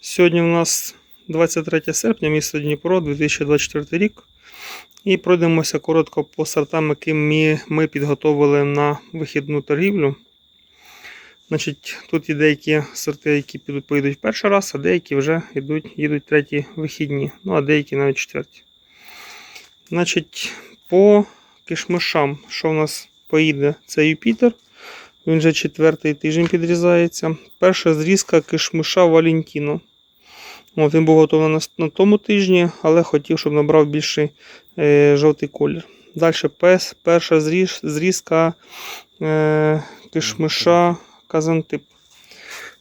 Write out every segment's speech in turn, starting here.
Сьогодні у нас 23 серпня, місто Дніпро, 2024 рік. І пройдемося коротко по сортам, які ми, підготовили на вихідну торгівлю. Значить, тут є деякі сорти, які поїдуть перший раз, а деякі вже йдуть, їдуть треті вихідні, ну а деякі навіть четверті. Значить, по кишмишам, що в нас поїде, це Юпітер. Він вже четвертий тиждень підрізається. Перша зрізка кишмиша Валентіно. От, він був готовий на, на тому тижні, але хотів, щоб набрав більший е, жовтий колір. Далі пес, перша зріз, зрізка е, кишмиша Казантип.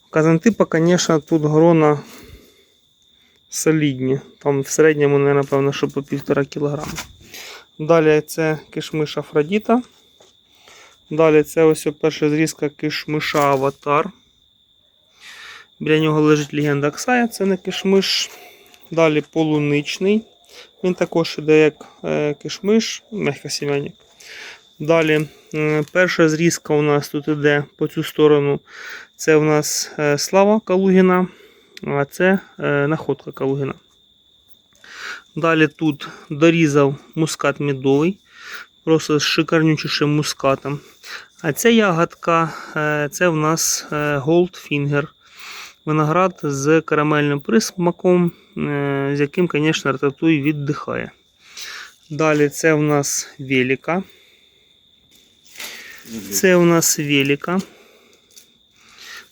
Казантипа, звісно, тут грона солідні. Там в середньому, напевно, що по півтора кілограма. Далі це кишмиш Афродіта. Далі це ось перша зрізка кишмиша Аватар. Біля нього лежить легенда Аксая, це не кишмиш. Далі полуничний. Він також іде як е, кишмиш, мехкосім'яник. Далі е, перша зрізка у нас тут іде по цю сторону. Це у нас е, Слава Калугіна, а це находка Калугіна. Далі тут дорізав мускат медовий, просто з шикарнючішим мускатом. А ця ягодка е, це в нас е, Goldfinger. Виноград з карамельним присмаком, е, з яким, звісно, рататуй віддихає. Далі це у нас велика. Це у нас велика.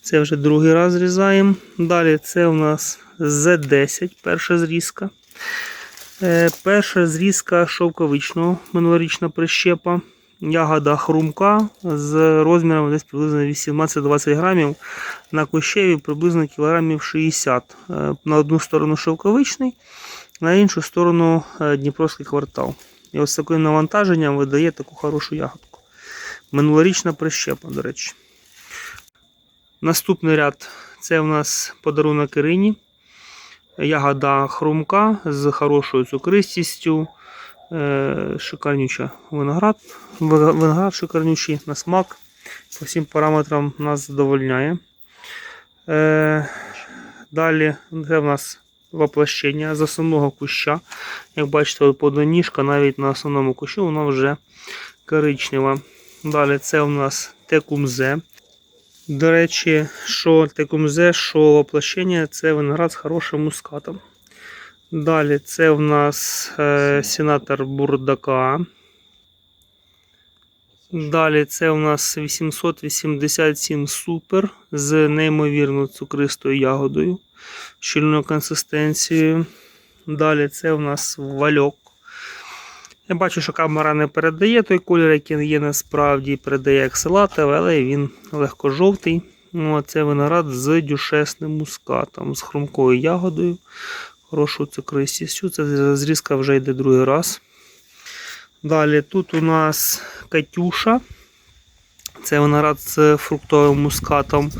Це вже другий раз зрізаємо. Далі це у нас Z10, перша зрізка. Перша зрізка шовковичного минулорічна прищепа. Ягода хрумка з розміром десь приблизно 18-20 грамів. На кущеві приблизно кілограмів 60. Е, На одну сторону шовковичний, на іншу сторону е, Дніпровський квартал. І ось таким навантаженням видає таку хорошу ягодку. Минулорічна прищепа, до речі. Наступний ряд це у нас подарунок Ірині. Ягода хрумка з хорошою цукристістю. Е, Шикарнюча виноград. Ви- Виноград шикарнючий на смак. По всім параметрам нас задовольняє. Е, Далі це в нас воплощення з основного куща. Як бачите, подоніжка навіть на основному кущу вона вже коричнева. Далі це у нас текумзе. До речі, що текумзе, що воплощення це виноград з хорошим мускатом. Далі це в нас е, сенатор бурдака. Далі це у нас 887 супер з неймовірно цукристою ягодою, щільною консистенцією. Далі це у нас вальок. Я бачу, що камера не передає той колір, який є насправді, передає як салатовий, але він легко жовтий. Ну, а Це виноград з дюшесним мускатом, з хрумкою ягодою, хорошою цукристістю. Це зрізка вже йде другий раз. Далі тут у нас Катюша. Це виноград з фруктовим мускатом.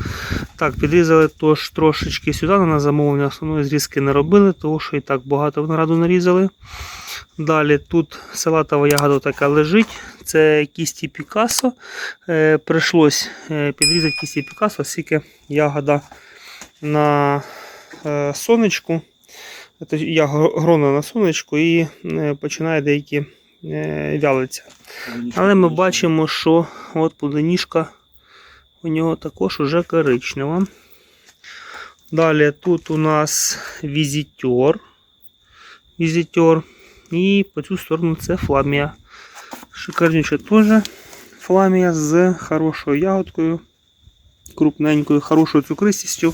Так, підрізали тож трошечки сюди. На замовлення основної зрізки не робили, тому що і так багато винограду нарізали. Далі тут салатова ягода така лежить. Це кісті Пікасо. Е, прийшлось е, підрізати кісті Пікасо, оскільки ягода на е, сонечку. Це я грона на сонечку і е, починає деякі е, вялиться. Але ми бачимо, що от плодоніжка у нього також уже коричнева. Далі тут у нас візитер. Візитер. І по цю сторону це фламія. Шикарнюча теж фламія з хорошою ягодкою, крупненькою, хорошою цукристістю.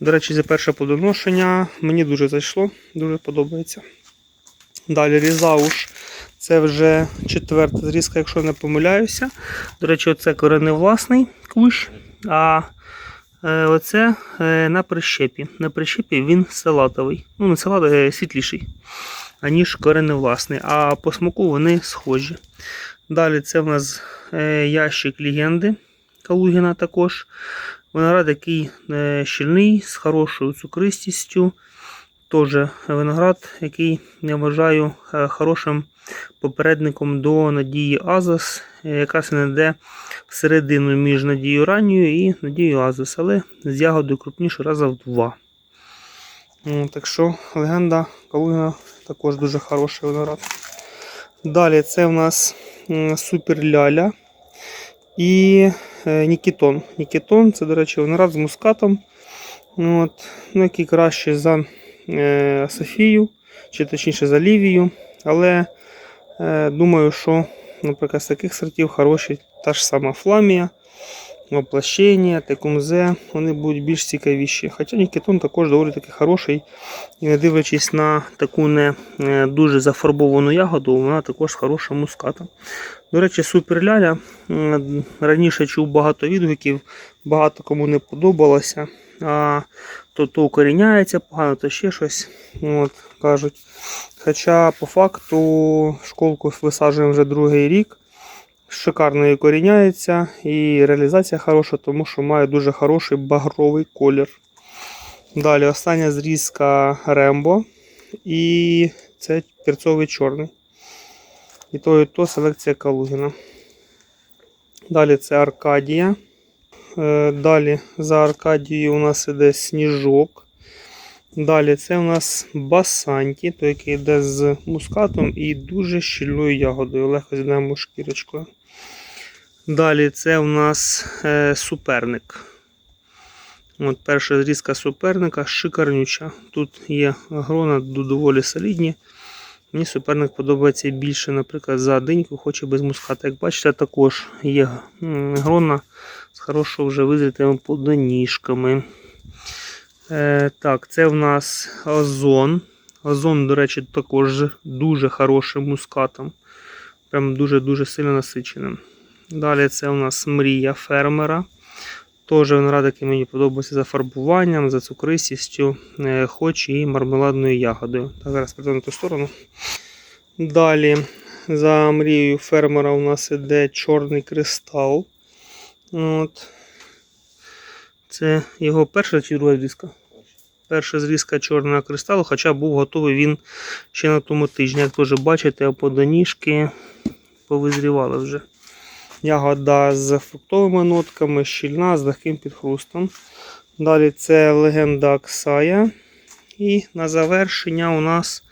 До речі, за перше подоношення мені дуже зайшло, дуже подобається. Далі різауш. Це вже четверта зрізка, якщо не помиляюся. До речі, оце кореневласний кущ, а е, оце е, на прищепі. На прищепі він салатовий. Ну, не салатовий, світліший, аніж кореневласний. А по смаку вони схожі. Далі це в нас е, ящик легенди Калугіна також. Виноград який е, щільний, з хорошою цукристістю. Теж виноград, який я вважаю е, хорошим попередником до надії Азос, е, якраз йде всередину між надією ранньою і надією Азос, але з ягодою крупніше раза в два. Ну, Так що легенда Калугіна також дуже хороший виноград. Далі це в нас Супер Ляля і е, Нікітон. Нікітон це, до речі, виноград з мускатом. От, ну, який краще за е, Софію, чи точніше за Лівію. Але е, думаю, що, наприклад, з таких сортів хороші та ж сама фламія, воплощення, текумзе, вони будуть більш цікавіші. Хоча Нікітон також доволі таки хороший. І не дивлячись на таку не е, дуже зафарбовану ягоду, вона також з хорошим мускатом. До речі, суперляля. Раніше чув багато відгуків, багато кому не подобалося. А то, то укоріняється погано, то ще щось от, кажуть. Хоча по факту школку висаджуємо вже другий рік. Шикарно і коріняється, і реалізація хороша, тому що має дуже хороший багровий колір. Далі остання зрізка Рембо. І це перцовий чорний. І то, і то селекція Калугіна. Далі це Аркадія. Е, Далі за Аркадією у нас іде сніжок. Далі це у нас Басанті, той, який йде з мускатом і дуже щільною ягодою, легко з'єднаємо шкірочкою. Далі це у нас е, суперник. От перша зрізка суперника шикарнюча. Тут є грона доволі солідні. Мені суперник подобається більше, наприклад, за диньку, хоч і без муската. Як бачите, також є грона з хорошого вже визрітими плодоніжками. Е, так, це в нас озон. Озон, до речі, також дуже хорошим мускатом. Прям дуже-дуже сильно насиченим. Далі це у нас мрія фермера. Теж який мені подобається за фарбуванням, за цукристістю, е, хоч і мармеладною ягодою. Так, зараз прийду на ту сторону. Далі за мрією фермера у нас іде чорний кристал. От. Це його перша чи друга зрізка? Перша зрізка чорного кристалу, хоча був готовий він ще на тому тижні. Як теж бачите, подоніжки повизрівали вже. Ягода з фруктовими нотками, щільна, з легким підхрустом. Далі це легенда Аксая. І на завершення у нас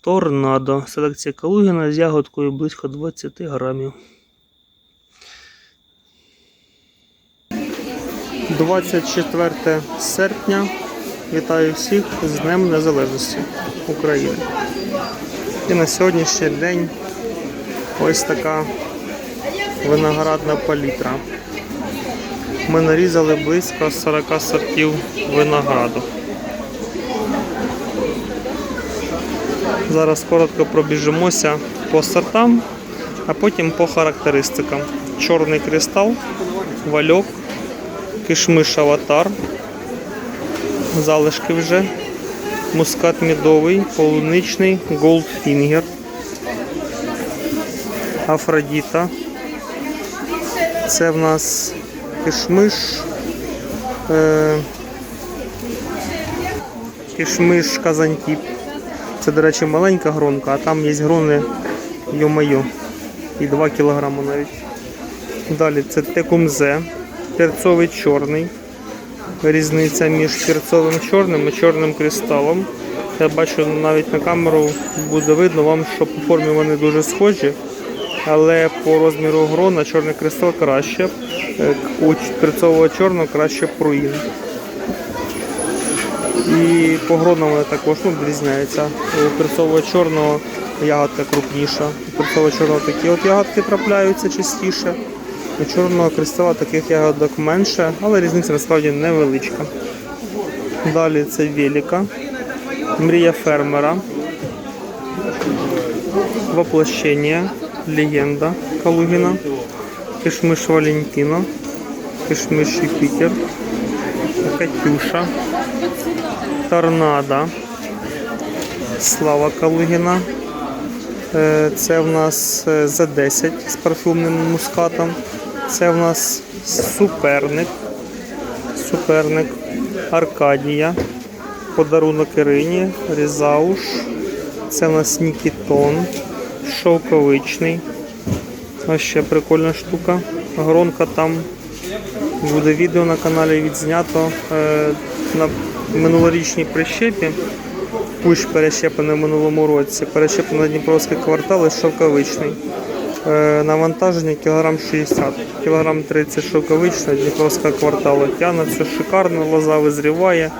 торнадо. Селекція Калугіна з ягодкою близько 20 грамів. 24 серпня. Вітаю всіх з Днем Незалежності України. І на сьогоднішній день ось така виноградна палітра. Ми нарізали близько 40 сортів винограду. Зараз коротко пробіжимося по сортам, а потім по характеристикам. Чорний кристал, вальок, кишмиш аватар, залишки вже, мускат мідовий, полуничний, голдфінгер, Афродіта. Це в нас кишмиш. Е, кишмиш казантіп. Це, до речі, маленька гронка, а там є грони йо-майо. І 2 кг навіть. Далі це текумзе, перцовий чорний. Різниця між перцовим чорним і чорним кристалом. Я бачу навіть на камеру буде видно вам, що по формі вони дуже схожі, але по розміру грона чорний кристал краще. Е, У перцового чорного краще пруїн. І по гронам вони також ну, відрізняється. У перцового чорного ягодка крупніша. У перцового чорного такі от ягодки трапляються частіше. У чорного кристала таких ягодок менше, але різниця насправді невеличка. Далі це велика, мрія фермера, воплощення, легенда Калугіна, кишмиш Валентіно, кишмиш Юпітер, Катюша, Торнадо, Слава Калугіна. Е, Це в нас е, За10 з парфюмним мускатом. Це в нас суперник. Суперник. Аркадія. Подарунок Ірині. Різауш. Це в нас Нікітон. Шовковичний. Ось ще прикольна штука. Гронка там. Буде відео на каналі відзнято. Е, На минулорічній прищепі. Кущ перещеплений в минулому році. Перещеплений на Дніпровський квартал і шовковичний. Е, Навантаження кілограм 60, кілограм 30 шовковичний Дніпровського кварталу. Тягнеться шикарно, лоза визріває.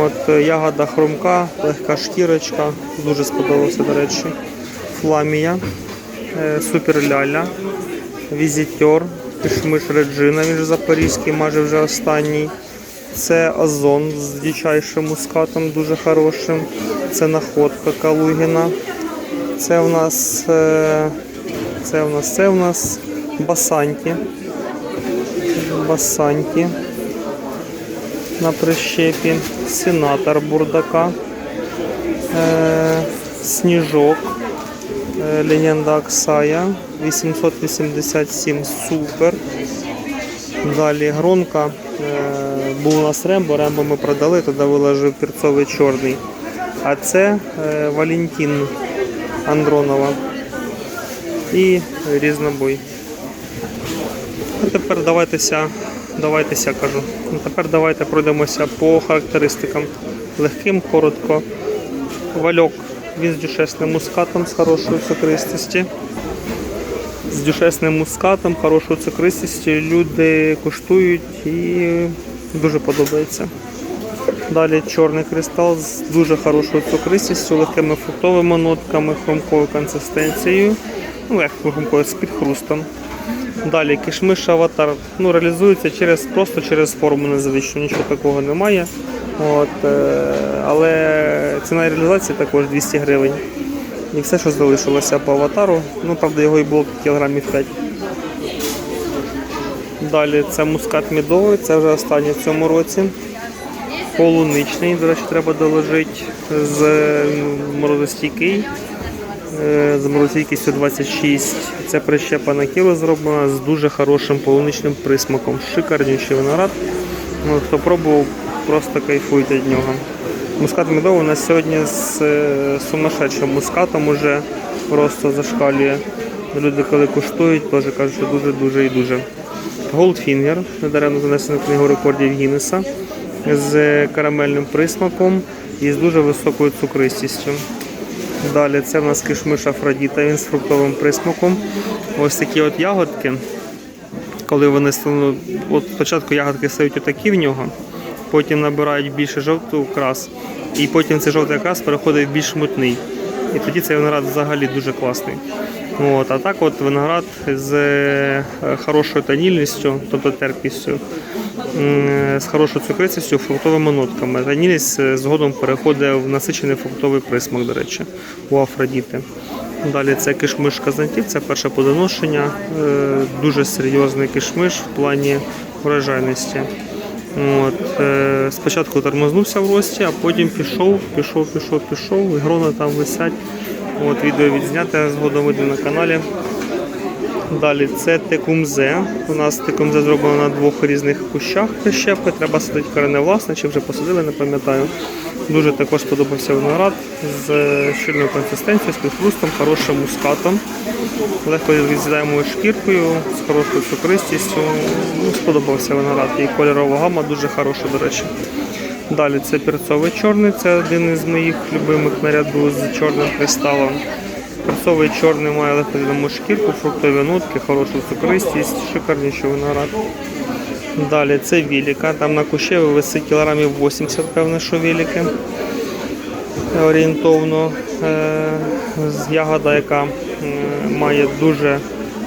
От, е, ягода хрумка, легка шкірочка, дуже сподобався, до речі. Фламія, е, супер ляля, візитер, кишмиш Реджина, він же запорізький, майже вже останній. Це озон з дичайшим мускатом, дуже хорошим. Це находка Калугіна. Це в нас, це в нас, це в нас басанті. Басанті на прищепі, сенатор бурдака, е, сніжок, е, легенда Аксая, 887 супер. Далі гронка. Е, був у нас рембо, рембо ми продали, туди виложив перцовий чорний. А це е, Валентин Андронова і різнобой. А тепер давайтеся, давайтеся кажу. Ну, Тепер давайте пройдемося по характеристикам. Легким, коротко. Вальок він з дюшесним мускатом з хорошою цукристості. З дюшесним мускатом, хорошою цукристістю. Люди куштують і дуже подобається. Далі чорний кристал з дуже хорошою цукристістю, легкими фруктовими нотками, хрумкою консистенцією, ну, легкою хрумкою з підхрустом. Далі кишмиш аватар ну, реалізується через, просто через форму незвичну, нічого такого немає. От, е, але ціна реалізації також 200 гривень. І все, що залишилося по аватару. Ну, правда, його і було кілограмів 5. Далі це мускат мідовий, це вже останній в цьому році. Полуничний, до речі, треба доложити з морозостійкий. Е, З морозостійкістю 26. Це прищепа на кіло зроблена з дуже хорошим полуничним присмаком. Шикарніший виноград. Ну, хто пробував, просто кайфуйте від нього. Мускат медовий у нас сьогодні з е, сумасшедшим мускатом уже просто зашкалює. Люди, коли куштують, теж кажуть, що дуже-дуже і дуже. Goldfinger, недаремно занесено в книгу рекордів Гіннеса, з карамельним присмаком і з дуже високою цукристістю. Далі це в нас кишмиш Афродіта, він з фруктовим присмаком. Ось такі от ягодки. Коли вони стануть, от спочатку ягодки стають отакі в нього, потім набирають більше жовтий окрас, і потім цей жовтий окрас переходить в більш мутний. І тоді цей виноград взагалі дуже класний. От, а так от виноград з е, хорошою танільністю, тобто терпістю, з хорошою цукристістю, фруктовими нотками. Танільність е, згодом переходить в насичений фруктовий присмак, до речі, у Афродіти. Далі це кишмиш казантів, це перше подоношення, е, дуже серйозний кишмиш в плані врожайності. От, е, спочатку тормознувся в рості, а потім пішов, пішов, пішов, пішов, і грони там висять. От, відео відзняте, згодом видно на каналі. Далі це текумзе. У нас текумзе зроблено на двох різних кущах прищепи. Треба садити корене власне, чи вже посадили, не пам'ятаю. Дуже також сподобався виноград з е, щільною консистенцією, з підхрустом, хорошим мускатом. Легко відзідаємою шкіркою, з хорошою цукристістю. Ну, сподобався виноград. І кольорова гама дуже хороша, до речі. Далі це перцовий чорний, це один із моїх любимих наряду з чорним кристалом. Перцовий чорний має легковідому шкірку, фруктові нотки, хорошу цукристість, шикарніший виноград. Далі це віліка, там на кущеві висить кілограмів 80, певно, що віліки. Орієнтовно е, з ягода, яка має дуже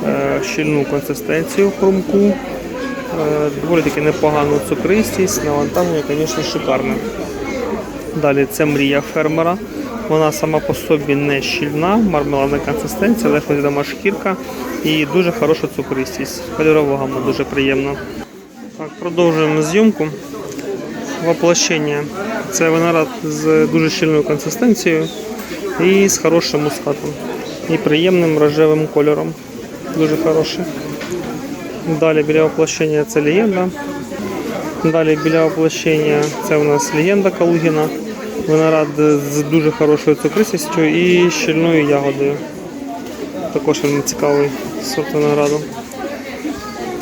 е, щільну консистенцію хрумку, е, доволі таки непогану цукристість, навантаження, звісно, шикарне. Далі це мрія фермера. Вона сама по собі не щільна, мармеладна консистенція, легко відома шкірка і дуже хороша цукристість. Кольорова гама дуже приємна. Так, продовжуємо зйомку. Воплощення. Це виноград з дуже щільною консистенцією і з хорошим мускатом. І приємним рожевим кольором. Дуже хороший. Далі біля воплощення це легенда. Далі біля воплощення це у нас легенда Калугіна. Виноград з дуже хорошою цукристістю і щільною ягодою. Також він цікавий сорт винограду.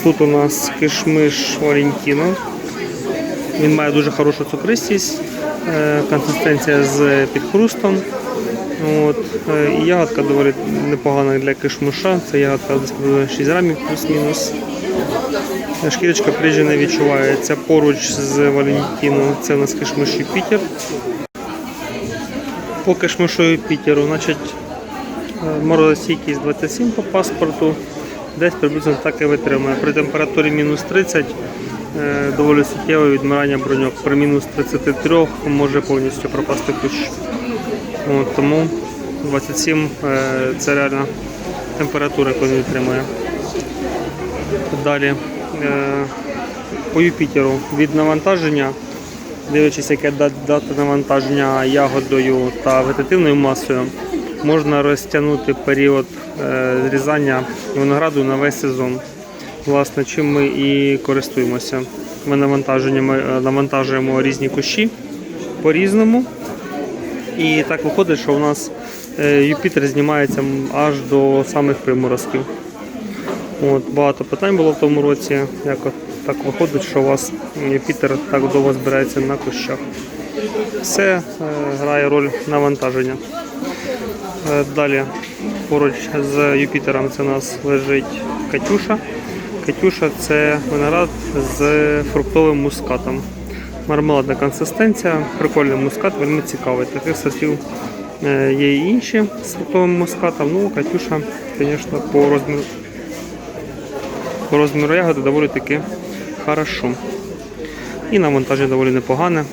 Тут у нас кишмиш Валентіно. Він має дуже хорошу цукристість, е, консистенція з підхрустом. От. е, ягодка доволі непогана для кишмуша. Це ягодка десь приблизно 6 грамів плюс-мінус. Шкірочка приїжджа не відчувається. Поруч з Валентіном це у нас кишмиш Юпітер. По кишмишу Юпітеру, значить, е, морозостійкість 27 по паспорту, десь приблизно так і витримує. При температурі мінус 30 е, доволі суттєве відмирання броньок. При мінус 33 може повністю пропасти кущ. Тому 27 е, це реальна температура, яку він відтримує. Далі по Юпітеру від навантаження, дивлячись, яке дати навантаження ягодою та вегетативною масою, можна розтягнути період е, зрізання винограду на весь сезон. Власне, чим ми і користуємося. Ми навантажуємо, е, різні кущі по-різному. І так виходить, що у нас е, Юпітер знімається аж до самих приморозків. От, багато питань було в тому році. Як так виходить, що у вас Юпітер так довго збирається на кущах. Все е, грає роль навантаження. Е, далі поруч з Юпітером це у нас лежить Катюша. Катюша це виноград з фруктовим мускатом. Мармеладна консистенція, прикольний мускат, вельми цікавий. Таких сортів е, є і інші з фруктовим мускатом. Ну, Катюша, звісно, по розміру по розміру ягоди доволі таки хорошо. І навантаження доволі непогане.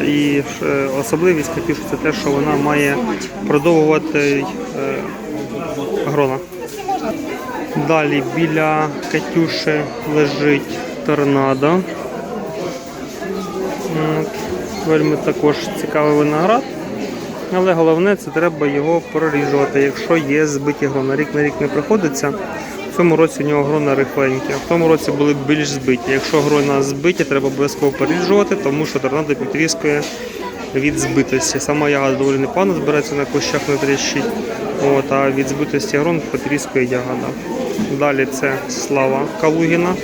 Е, І е, особливість Катюші це те, що вона має продовгувати е, грона. Далі біля Катюші лежить торнадо. Вельми також цікавий виноград. Але головне це треба його проріжувати, якщо є збиті грона. Рік на рік не приходиться. В цьому році у нього грона рихленькі, а в тому році були більш збиті. Якщо грона збиті, треба обов'язково поріжувати, тому що торнадо підрізкує від збитості. Сама ягода доволі непогано збирається на кущах не тріщить, от, а від збитості грон потріскує ягода. Далі це слава Калугіна.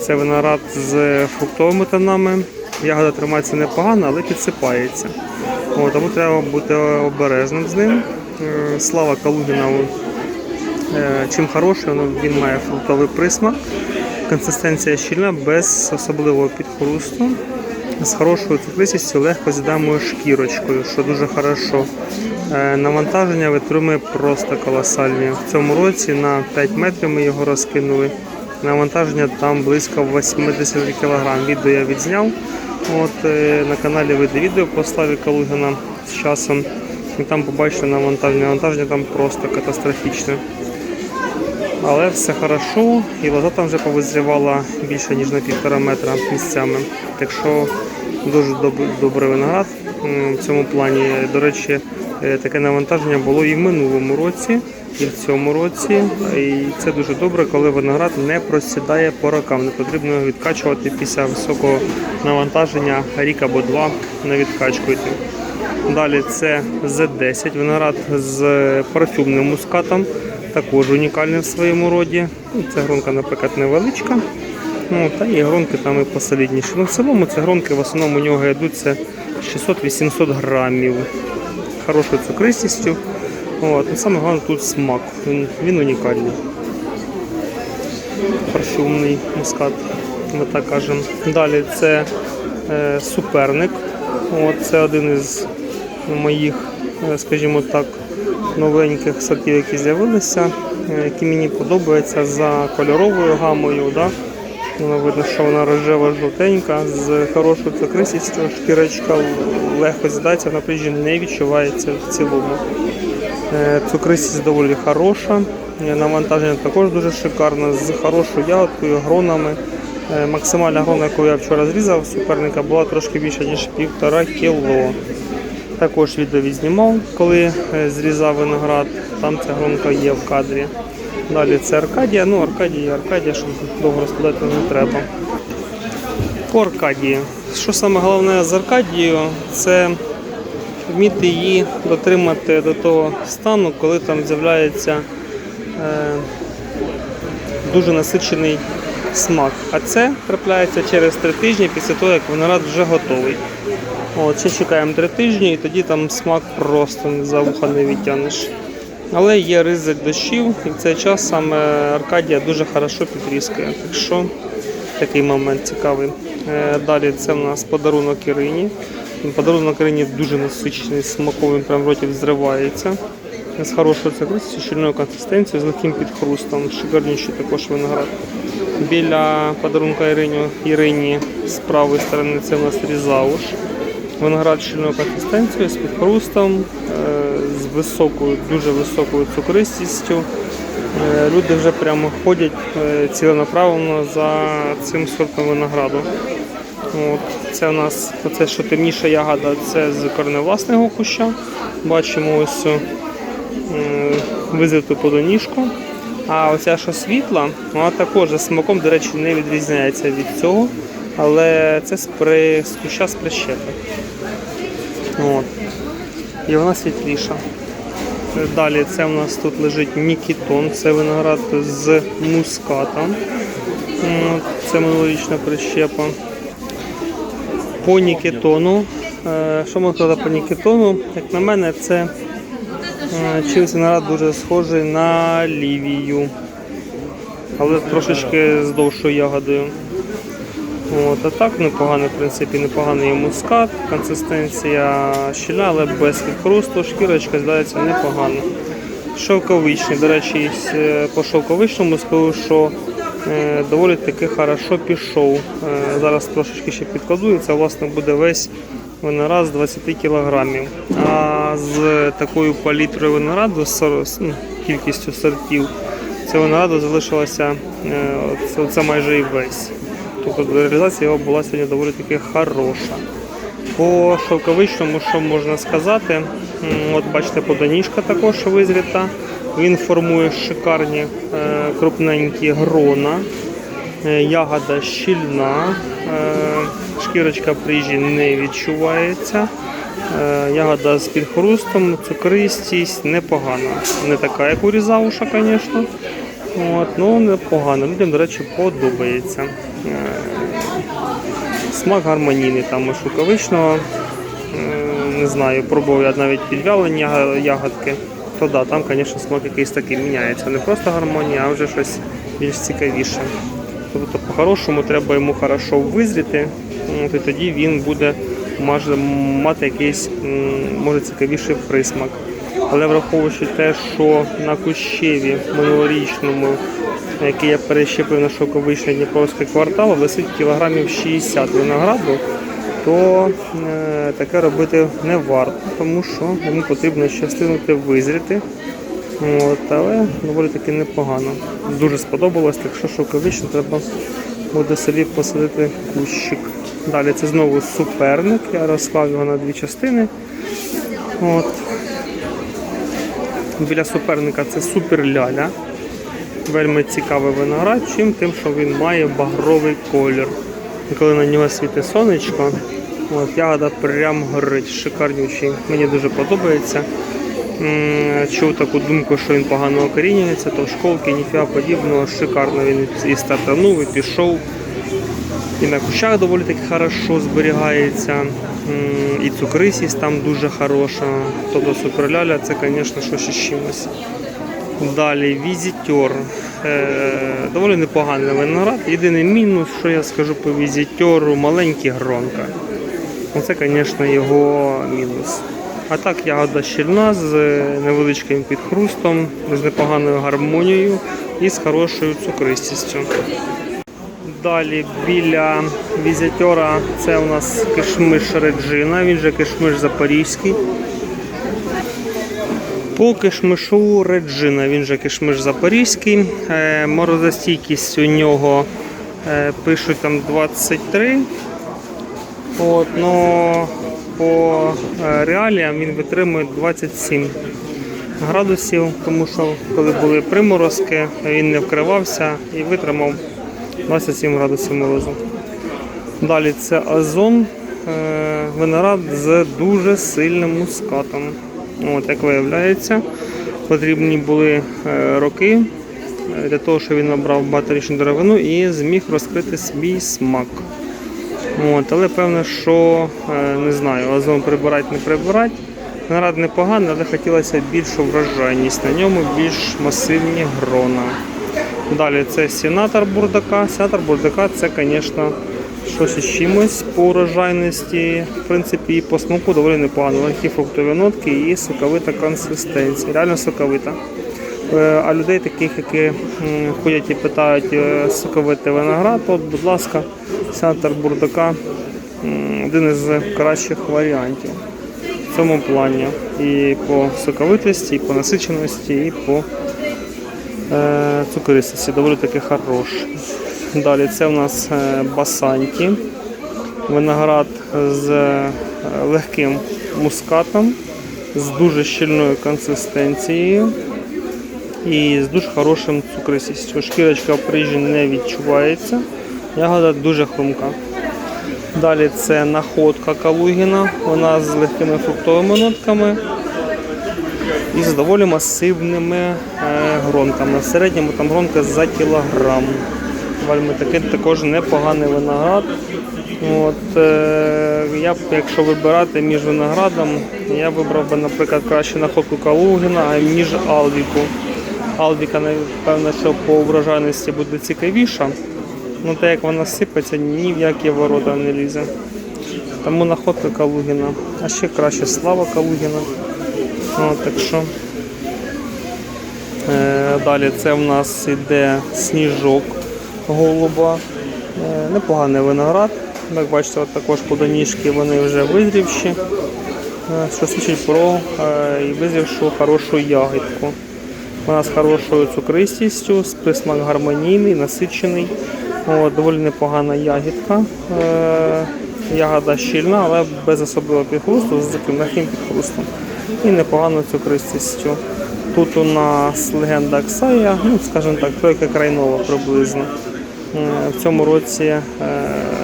Це виноград з фруктовими тонами. Ягода тримається непогано, але підсипається. От, тому треба бути обережним з ним. Е, Слава Калугіна чим хороший, він має фруктовий присмак, консистенція щільна, без особливого підхрусту, з хорошою цукристістю, легко з'їдаємою шкірочкою, що дуже хорошо. Е, Навантаження витримує просто колосальні. В цьому році на 5 метрів ми його розкинули. Навантаження там близько 80 кг. Відео я відзняв. От, е, на каналі вийде відео по славі Калугіна з часом. І там побачите навантаження. Навантаження там просто катастрофічне. Але все хорошо, і лоза там вже повизрівала більше ніж на півтора метра місцями. Так що дуже доб- добрий виноград в цьому плані. До речі, е, таке навантаження було і в минулому році, і в цьому році. І це дуже добре, коли виноград не просідає по рокам. Не потрібно відкачувати після високого навантаження рік або два не відкачуйте. Далі це Z10, виноград з парфюмним мускатом, також унікальний в своєму роді. Ну, Це гронка, наприклад, невеличка. Ну, та є гронки там і посолідніші. Ну, в цілому ці гронки в основному у нього йдуть це 600-800 грамів. Хорошою цукристістю. От. Ну, саме головне тут смак. Він, він унікальний. Парфюмний мускат, ми так кажемо. Далі це е, суперник. От, це один із моїх, е, скажімо так, новеньких сортів, які з'явилися, е, які мені подобаються за кольоровою гамою. Да? Видно, що вона рожева жовтенька, з хорошою цукристістю, шкірочка легко з'їдається, вона приїжджі не відчувається в цілому. Е, Цукристість доволі хороша, е, навантаження також дуже шикарне, з хорошою ягодкою, гронами. Максимальна грона, яку я вчора зрізав, суперника була трошки більше, ніж півтора кіло. Також відео відзнімав, коли е, зрізав виноград, там ця гронка є в кадрі. Далі це Аркадія, ну Аркадія, Аркадія, щоб довго розкладати не треба. По Аркадії. Що саме головне з Аркадією, це вміти її дотримати до того стану, коли там з'являється е, дуже насичений смак. А це трапляється через три тижні після того, як виноград вже готовий. От, ще чекаємо три тижні і тоді там смак просто за вуха не відтягнеш. Але є ризик дощів, і в цей час саме Аркадія дуже хорошо підрізкає. Так що такий момент цікавий. Е, Далі це в нас подарунок Ірині. Подарунок Ірині дуже насичений, смаковим, прям в роті взривається. З хорошою цикристю, щільною консистенцією, з легким підхрустом, шикарніший також виноград. Біля подарунка Ірині, Ірині з правої сторони це у нас різауш. Виноград щільною консистенцією, з підхрустом, е, з високою, дуже високою цукристістю. Е, Люди вже прямо ходять е, ціленаправленно за цим сортом винограду. От, це у нас оце, що темніша ягода, це з корневласного куща. Бачимо ось визриту подоніжку. А оця, що світла, вона також за смаком, до речі, не відрізняється від цього, але це з, при, з прищепи. От. І вона світліша. Далі це у нас тут лежить Нікітон, це виноград з мускатом. Це минулорічна прищепа. По Нікітону. е, Що можна сказати по Нікітону? Як на мене, це е, чимось виноград дуже схожий на лівію. Але трошечки з довшою ягодою. От, а так непоганий, в принципі, непоганий мускат, консистенція щільна, але без підхрусту, шкірочка здається непогано. Шовковичний, до речі, е, по шовковичному скажу, що е, доволі таки хорошо пішов. Зараз трошечки ще підкладу, і це власне буде весь виноград з 20 кілограмів. А з такою палітрою винограду, з ну, кількістю сортів, цього винограду залишилося е, це, це майже і весь. Тобто реалізація його була сьогодні доволі таки хороша. По шовковичному, що можна сказати, от бачите, подоніжка також визріта. Він формує шикарні е, крупненькі грона. Е, Ягода щільна, шкірочка прижі не відчувається. Е, Ягода з підхрустом, цукристість непогана. Не така, як у різауша, звісно. От, ну непогано. Людям, до речі, подобається. Е, Смак гармонійний там у шуковичного. Е, Не знаю, пробував я навіть підвялені ягодки. То да, там, звісно, смак якийсь такий міняється. Не просто гармонія, а вже щось більш цікавіше. Тобто, по-хорошому треба йому хорошо визріти, і тоді він буде маже- мати якийсь може цікавіший присмак. Але враховуючи те, що на кущеві минулорічному, який я перещепив на шоковичний Дніпровський квартал, висить кілограмів 60 винограду, то е, таке робити не варто, тому що йому потрібно ще встигнути визріти. От, але доволі таки непогано. Дуже сподобалось, так що шоковично треба буде собі посадити кущик. Далі це знову суперник. Я розклав його на дві частини. От. Біля суперника це супер ляля. Вельми цікавий виноград, чим тим, що він має багровий колір. І коли на нього світить сонечко, от, ягода прям горить, шикарнючий. Мені дуже подобається. Чув таку думку, що він погано окорінюється, то в школки ніфіга подібного, шикарно він і стартанув, і пішов. І на кущах доволі таки хорошо зберігається. І цукристість там дуже хороша. Тобто суперляля це, звісно, щось із чимось. Далі візитер. Е, доволі непоганий виноград. Єдиний мінус, що я скажу по візитеру, маленькі гронка. Оце, звісно, його мінус. А так ягода щільна з невеличким підхрустом, з непоганою гармонією і з хорошою цукристістю. Далі біля візитера це у нас кишмиш Реджина, він же кишмиш Запорізький. По кишмишу Реджина, він же кишмиш Запорізький. Е, Морозостійкість у нього е, пишуть там 23. От, но по е, реаліям він витримує 27 градусів, тому що коли були приморозки, він не вкривався і витримав 27 градусів морозу. Далі це озон, е, виноград з дуже сильним мускатом. От, як виявляється, потрібні були е, роки е, для того, щоб він набрав багаторічну деревину і зміг розкрити свій смак. От, але певно, що не знаю, озон прибирати, не прибирати. Виноград непоганий, але хотілося більшу врожайність. На ньому більш масивні грона. Далі це сенатор бурдака. Сенатор бурдака це, звісно, щось із чимось по урожайності. В принципі, і по смаку доволі непогано. Легкі фруктові нотки і соковита консистенція. Реально соковита. Е, А людей таких, які ходять і питають е, соковитий виноград, от, будь ласка, сенатор бурдака один із кращих варіантів в цьому плані. І по соковитості, і по насиченості, і по цукристості. Доволі таки хороший. Далі це у нас е, басанті. Виноград з е, легким мускатом, з дуже щільною консистенцією і з дуже хорошим цукристістю. Шкірочка в прижі не відчувається. Ягода дуже хрумка. Далі це находка Калугіна. Вона з легкими фруктовими нотками і з доволі масивними е, гронками. В середньому там гронка за кілограм. Вельми такий також непоганий виноград. От, е, я б, якщо вибирати між виноградом, я вибрав би, наприклад, краще находку Калугіна, а ніж Алвіку. Алвіка, напевно, що по врожайності буде цікавіша. Ну, те, як вона сипеться, ні в які ворота не лізе. Тому находка Калугіна. А ще краще слава Калугіна. От, так що. Е, далі це в нас іде сніжок голуба. Е, непоганий виноград. Як бачите, от також плодоніжки вони вже визрівші, е, що свідчить про е, визрівшу хорошу ягідку. Вона з хорошою цукристістю, з присмак гармонійний, насичений. От, доволі непогана ягідка. Е, ягода щільна, але без особливого підхрусту, з таким легким підхрустом. І непоганою цукристістю. Тут у нас легенда Аксая, ну, скажімо так, тройка крайнова приблизно. Е, В цьому році е,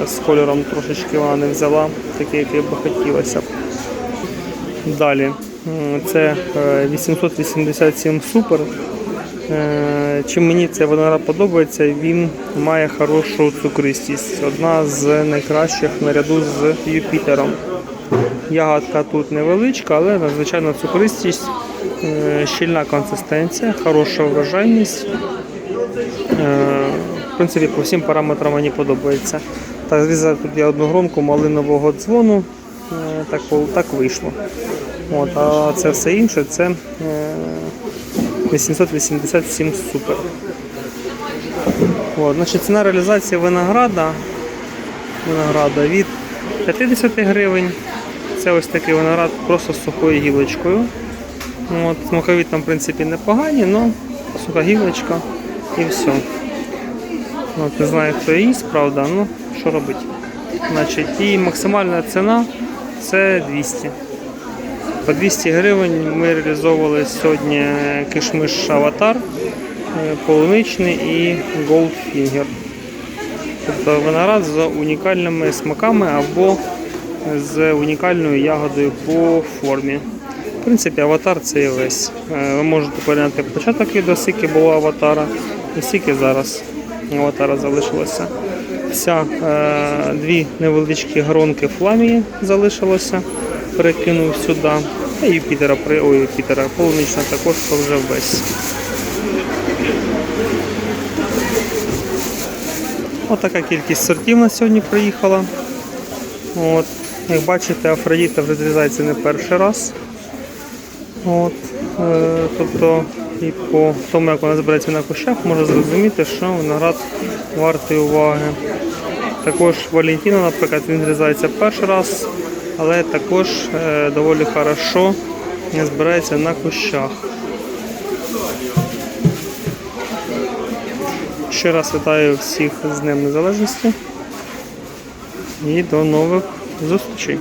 з кольором трошечки вона не взяла, такий, який би хотілося. Далі це е, 887 супер. Е, Чим мені цей виноград подобається, він має хорошу цукристість. Одна з найкращих наряду з Юпітером. Ягодка тут невеличка, але надзвичайна цукристість, е, щільна консистенція, хороша врожайність. Е, В принципі, по всім параметрам мені подобається. Так, зрізав тут я одну громку малинового дзвону. Е, Так, так вийшло. От, а це все інше це е, 887 супер. От, значить, ціна реалізації винограда, винограда від 50 гривень. Це ось такий виноград просто з сухою гілочкою. От, смакові там, в принципі, непогані, але суха гілочка і все. От, не знаю, хто їсть, правда, ну що робити. Значить, і максимальна ціна це 200. По 200 гривень ми реалізовували сьогодні кишмиш аватар, е, полуничний і Goldfinger. Тобто виноград з унікальними смаками або з унікальною ягодою по формі. В принципі, аватар це і весь. Е, Ви можете порівняти початок відео, скільки було аватара, і скільки зараз аватара залишилося. Вся е, дві невеличкі гронки фламії залишилося, перекинув сюди. І Юпітера, ой, Юпітера, полунична також то вже весь. Отака кількість сортів на сьогодні приїхала. От. Як бачите, Афродіта вже зрізається не перший раз. От. Е, тобто і по тому, як вона збирається на кущах, можна зрозуміти, що виноград вартий уваги. Також Валентіна, наприклад, він зрізається перший раз, але також е, доволі хорошо збирається на кущах. Ще раз вітаю всіх з Днем Незалежності і до нових зустрічей.